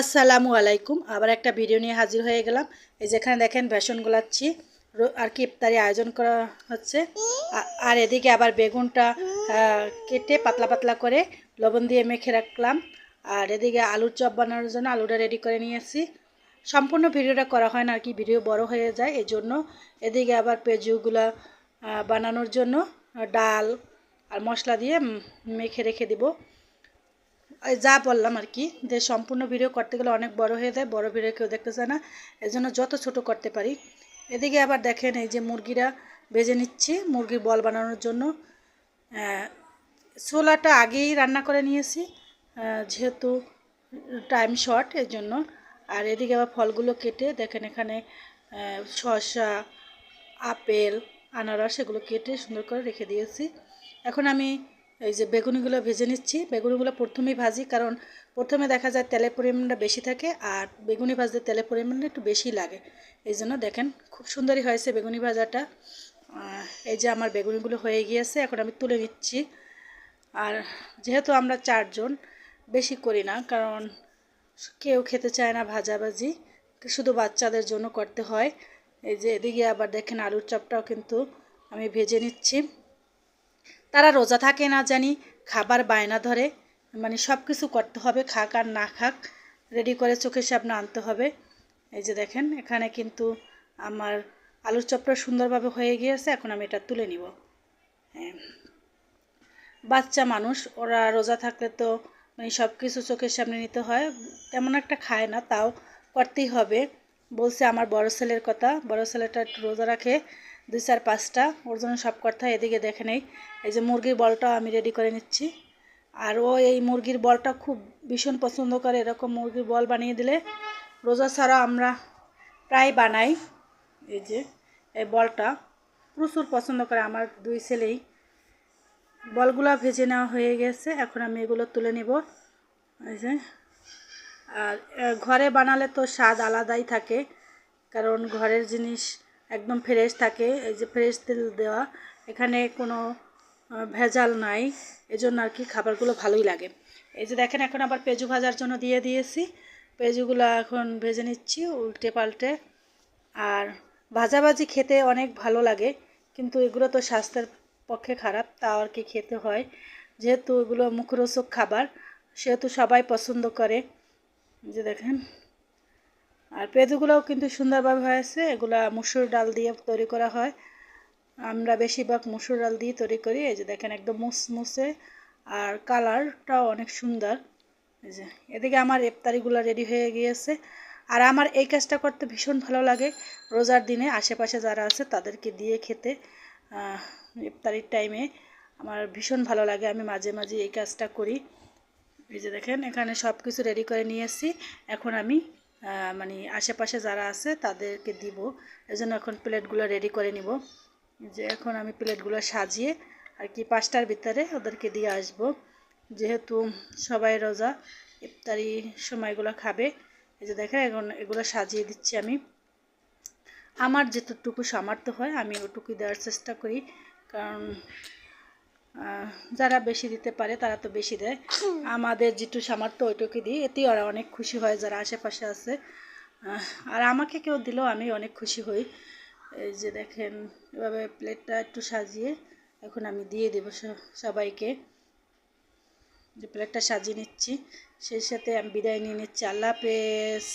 আসসালামু আলাইকুম। আবার একটা ভিডিও নিয়ে হাজির হয়ে গেলাম। এই যেখানে দেখেন বেসন গোলাচ্ছি। আর কি ইফতারি আয়োজন করা হচ্ছে। আর এদিকে আবার বেগুনটা কেটে পাতলা পাতলা করে লবণ দিয়ে মেখে রাখলাম। আর এদিকে আলুর চপ বানানোর জন্য আলুটা রেডি করে নিয়েছি। সম্পূর্ণ ভিডিওটা করা হয় না আর কি ভিডিও বড় হয়ে যায়। এই জন্য এদিকে আবার পেঁয়াজুগুলা আহ, বানানোর জন্য ডাল আর মশলা দিয়ে মেখে রেখে দিব। যা বললাম আর কি, যে সম্পূর্ণ ভিডিও করতে গেলে অনেক বড় হয়ে যায়, বড় ভিডিও কেউ দেখতে চায় না এই জন্য যত ছোট করতে পারি। এদিকে আবার দেখেন এই যে মুরগিরা ভেজে নিচ্ছি, মুরগির বল বানানোর জন্য। ছোলাটা আগেই রান্না করে নিয়েছি যেহেতু টাইম শর্ট এর জন্য আর এদিকে আবার ফলগুলো কেটে দেখেন এখানে শসা, আপেল, আনারস, এগুলো কেটে সুন্দর করে রেখে দিয়েছি। এখন আমি এই যে বেগুনিগুলো ভেজে নিচ্ছি। বেগুনিগুলো প্রথমেই ভাজি, কারণ প্রথমে দেখা যায় তেলের পরিমাণটা বেশি থাকে আর বেগুনি ভাজতে তেলের পরিমাণটা একটু বেশি লাগে। এই জন্য দেখেন খুব সুন্দরই হয়েছে বেগুনি ভাজাটা। এই যে আমার বেগুনিগুলো হয়ে গিয়েছে, এখন আমি তুলে নিচ্ছি। আর যেহেতু আমরা চারজন, বেশি করি না, কারণ কেউ খেতে চায় না ভাজাভাজি শুধু বাচ্চাদের জন্য করতে হয়। এই যে এদিকে আবার দেখেন আলুর চপটাও কিন্তু আমি ভেজে নিচ্ছি। তারা রোজা থাকে না জানি, খাবার বায়না ধরে মানে সব কিছু করতে হবে, খাক আর না খাক রেডি করে চোখের সামনে আনতে হবে। এই যে দেখেন, এখানে কিন্তু আমার আলুর চপটা সুন্দরভাবে হয়ে গিয়েছে, এখন আমি এটা তুলে নিব। হ্যাঁ। বাচ্চা মানুষ, ওরা রোজা থাকলে তো মানে সব কিছু চোখের সামনে নিতে হয়, তেমন একটা খায় না, তাও করতেই হবে। বলছে আমার বড় ছেলের কথা, বড় ছেলেটা রোজা রাখে দুই চার পাঁচটা। ওর জন্য সব কথা এদিকে দেখে নেই। এই যে মুরগির বলটাও আমি রেডি করে নিচ্ছি। আর ও এই মুরগির বলটা খুব ভীষণ পছন্দ করে। এরকম মুরগির বল বানিয়ে দিলে রোজা ছাড়া আমরা প্রায় বানাই। এই যে, এই বলটা প্রচুর পছন্দ করে আমার দুই ছেলেই। বলগুলা ভেজে নেওয়া হয়ে গেছে। এখন আমি এগুলো তুলে নেব। এই যে, আর ঘরে বানালে তো স্বাদ আলাদাই থাকে। কারণ ঘরের জিনিস একদম ফ্রেশ থাকে। এই যে ফ্রেশ তেল দেওয়া, এখানে কোনো ভেজাল নাই। এজন্য আর কি খাবারগুলো ভালোই লাগে। এই যে দেখেন, এখন আবার পেঁজু ভাজার জন্য দিয়ে দিয়েছি। পেঁজুগুলো এখন ভেজে নিচ্ছি উল্টে পাল্টে আর ভাজাভাজি খেতে অনেক ভালো লাগে, কিন্তু এগুলো তো স্বাস্থ্যের পক্ষে খারাপ, তাও আর কি খেতে হয়। যেহেতু এগুলো মুখরোচক খাবার, সেহেতু সবাই পছন্দ করে। যে দেখেন আর পেঁদুগুলোও কিন্তু সুন্দরভাবে হয়েছে। এগুলা মুসুর ডাল দিয়ে তৈরি করা হয়। আমরা বেশিরভাগ মুসুর ডাল দিয়ে তৈরি করি। এই যে দেখেন একদম মুসমুসে। আর কালারটাও অনেক সুন্দর। এই যে, এদিকে আমার ইফতারিগুলো রেডি হয়ে গিয়েছে। আর আমার এই কাজটা করতে ভীষণ ভালো লাগে। রোজার দিনে আশেপাশে যারা আছে তাদেরকে দিয়ে খেতে ইফতারির টাইমে আমার ভীষণ ভালো লাগে। আমি মাঝে মাঝে এই কাজটা করি। এই যে দেখেন, এখানে সব কিছু রেডি করে নিয়ে এসেছি এখন আমি মানে আশেপাশে যারা আছে তাদেরকে দিব। এই জন্য এখন প্লেটগুলো রেডি করে নিব। যে এখন আমি প্লেটগুলো সাজিয়ে আর কি পাঁচটার ভিতরে ওদেরকে দিয়ে আসব। যেহেতু সবাই রোজা, ইফতারি সময়গুলো খাবে। এই যে দেখেন, এখন এগুলো সাজিয়ে দিচ্ছি আমি। আমার যেটুকু সামর্থ্য হয় আমি ওটুকু দেওয়ার চেষ্টা করি। কারণ যারা বেশি দিতে পারে, তারা তো বেশি দেয়। আমাদের যেটু সামর্থ্য ওইটুকু দিই। এতেই ওরা অনেক খুশি হয়, যারা আশেপাশে আছে। আর আমাকে কেউ দিলেও আমি অনেক খুশি হই। এই যে দেখেন, এভাবে প্লেটটা একটু সাজিয়ে এখন আমি দিয়ে দেবো সবাইকে। যে প্লেটটা সাজিয়ে নিচ্ছি, সেই সাথে আমি বিদায় নিয়ে নিচ্ছি। আল্লাহ হাফেজ।